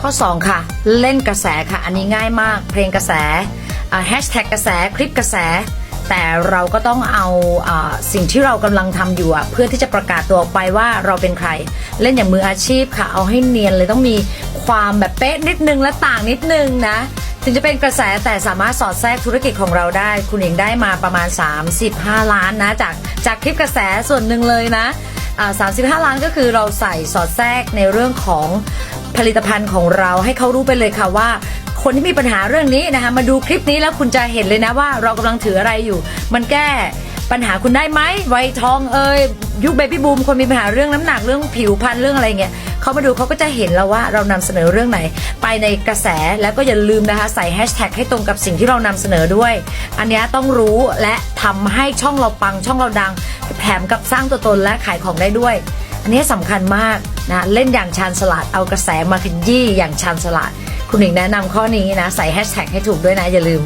ข้อ 2 ค่ะ เล่นกระแสค่ะ อันนี้ง่ายมาก เพลงกระแสแฮชแท็กกระแสคลิปกระแส แต่เราก็ต้องเอาอสิ่งที่เรากำลังทำอยู่เพื่อที่จะประกาศตัวออกไปว่าเราเป็นใคร เล่นอย่างมืออาชีพค่ะ เอาให้เนียนเลยต้องมีความแบบเป๊ะนิดนึงและต่างนิดนึงนะถึงจะเป็นกระแสแต่สามารถสอดแทรกธุรกิจของเราได้ คุณเองได้มาประมาณ 35 ล้านนะ จากจากคลิปกระแสส่วนหนึ่งเลยนะ 35 ล้านก็คือเราใส่สอดแทรกในเรื่องของผลิตภัณฑ์ของเราให้เขารู้ไปเลยค่ะว่า คนที่มีปัญหาเรื่องนี้นะคะมาดูคลิปนี้แล้วคุณจะเห็นเลยนะว่าเรากำลังถืออะไรอยู่ มันแก้ปัญหาคุณได้ไหมไวทองเอ่ยยุคเบบี้บูมคนมีปัญหาเรื่องน้ำหนักเรื่องผิวพรรณเรื่องอะไรเงี้ยเขามาดูเขาก็จะเห็นแล้วว่าเรานำเสนอเรื่องไหน ไปในกระแสแล้วก็อย่าลืมนะคะ ใส่แฮชแท็กให้ตรงกับสิ่งที่เรานำเสนอด้วย อันนี้ต้องรู้และทำให้ช่องเราปังช่องเราดัง แถมกับสร้างตัวตนและขายของได้ด้วย อันนี้สำคัญมากนะเล่นอย่างชาญฉลาดเอากระแสมาขยี้อย่างชาญฉลาด คุณหญิงแนะนำข้อนี้นะใส่แฮชแท็กให้ถูกด้วยนะอย่าลืม